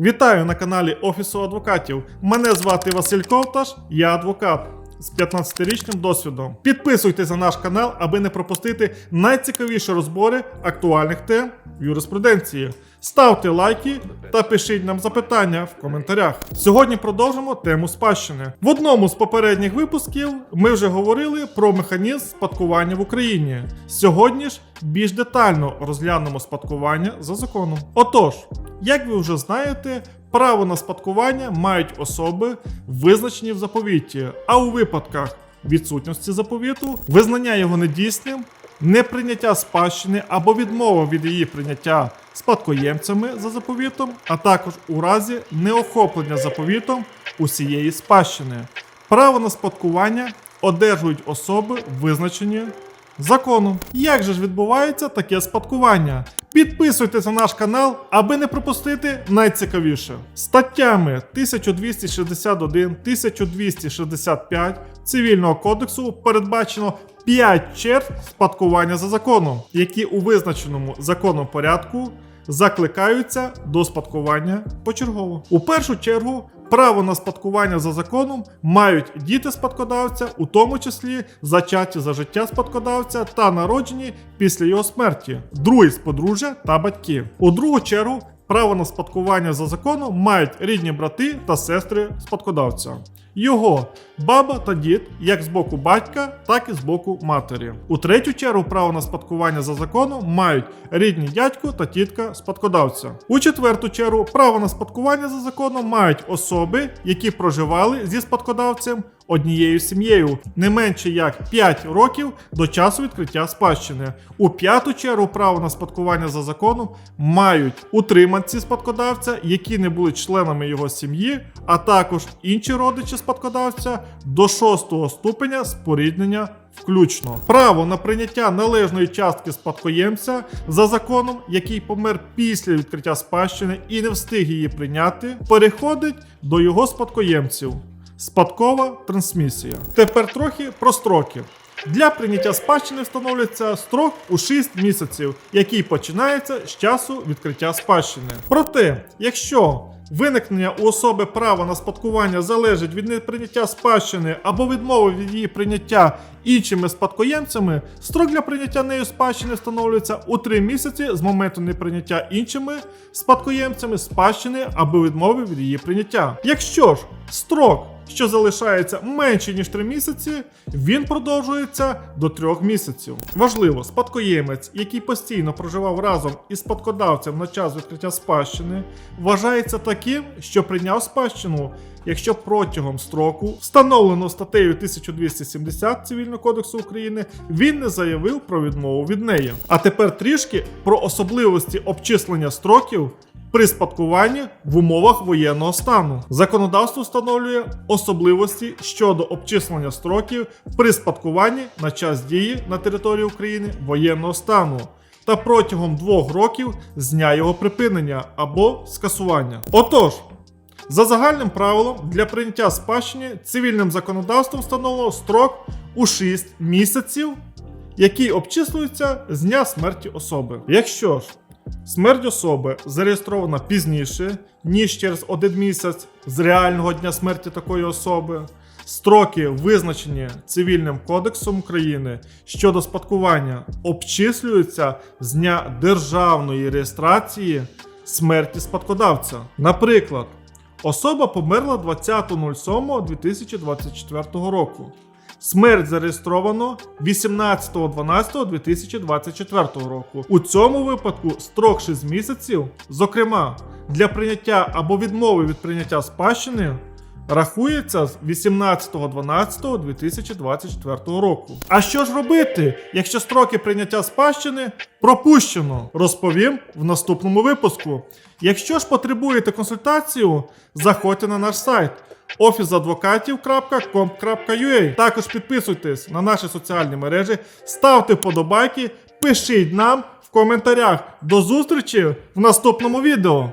Вітаю на каналі Офісу адвокатів. Мене звати Василь Ковташ, я адвокат з 15-річним досвідом. Підписуйтесь на наш канал, аби не пропустити найцікавіші розбори актуальних тем в юриспруденції. Ставте лайки та пишіть нам запитання в коментарях. Сьогодні продовжимо тему спадщини. В одному з попередніх випусків ми вже говорили про механізм спадкування в Україні. Сьогодні ж більш детально розглянемо спадкування за законом. Отож, як ви вже знаєте, право на спадкування мають особи, визначені в заповіті, а у випадках відсутності заповіту, визнання його недійсним, неприйняття спадщини або відмова від її прийняття спадкоємцями за заповітом, а також у разі неохоплення заповітом усієї спадщини. Право на спадкування одержують особи, визначені законом. Як же ж відбувається таке спадкування? Підписуйтесь на наш канал, аби не пропустити найцікавіше. Статтями 1261 1265 Цивільного кодексу передбачено 5 черг спадкування за законом, які у визначеному законом порядку закликаються до спадкування почергово. У першу чергу право на спадкування за законом мають діти спадкодавця, у тому числі зачаті за життя спадкодавця та народжені після його смерті, другий з подружжя та батьки. У другу чергу право на спадкування за законом мають рідні брати та сестри спадкодавця. Його баба та дід як з боку батька, так і з боку матері. У третю чергу право на спадкування за законом мають рідні дядько та тітка спадкодавця. У четверту чергу право на спадкування за законом мають особи, які проживали зі спадкодавцем однією сім'єю не менше як 5 років до часу відкриття спадщини. У п'яту чергу право на спадкування за законом мають утриманці спадкодавця, які не були членами його сім'ї, а також інші родичі спадкодавця до шостого ступеня споріднення. Включно право на прийняття належної частки спадкоємця за законом, який помер після відкриття спадщини і не встиг її прийняти, переходить до його спадкоємців. Спадкова трансмісія. Тепер трохи про строки. Для прийняття спадщини встановлюється строк у 6 місяців, який починається з часу відкриття спадщини. Проте, якщо виникнення у особи права на спадкування залежить від неприйняття спадщини або відмови від її прийняття іншими спадкоємцями, строк для прийняття нею спадщини встановлюється у 3 місяці з моменту неприйняття іншими спадкоємцями спадщини або відмови від її прийняття. Якщо ж строк що залишається менше ніж 3 місяці, він продовжується до 3 місяців. Важливо, спадкоємець, який постійно проживав разом із спадкодавцем на час відкриття спадщини, вважається таким, що прийняв спадщину, якщо протягом строку, встановлено статтею 1270 Цивільного кодексу України, він не заявив про відмову від неї. А тепер трішки про особливості обчислення строків при спадкуванні в умовах воєнного стану. Законодавство встановлює особливості щодо обчислення строків при спадкуванні на час дії на території України воєнного стану. Та протягом двох років з дня його припинення або скасування. Отож, за загальним правилом для прийняття спадщини цивільним законодавством встановлено строк у 6 місяців, який обчислюється з дня смерті особи. Якщо ж Смерть особи зареєстрована пізніше, ніж через один місяць з реального дня смерті такої особи. Строки, визначені Цивільним кодексом України щодо спадкування, обчислюються з дня державної реєстрації смерті спадкодавця. Наприклад, особа померла 20.07.2024 року. Смерть зареєстровано 18.12.2024 року. У цьому випадку строк 6 місяців, зокрема, для прийняття або відмови від прийняття спадщини. Рахується з 18.12.2024 року. А що ж робити, якщо строки прийняття спадщини пропущено? Розповім в наступному випуску. Якщо ж потребуєте консультацію, заходьте на наш сайт officeadvokatів.com.ua Також підписуйтесь на наші соціальні мережі, ставте вподобайки, пишіть нам в коментарях. До зустрічі в наступному відео.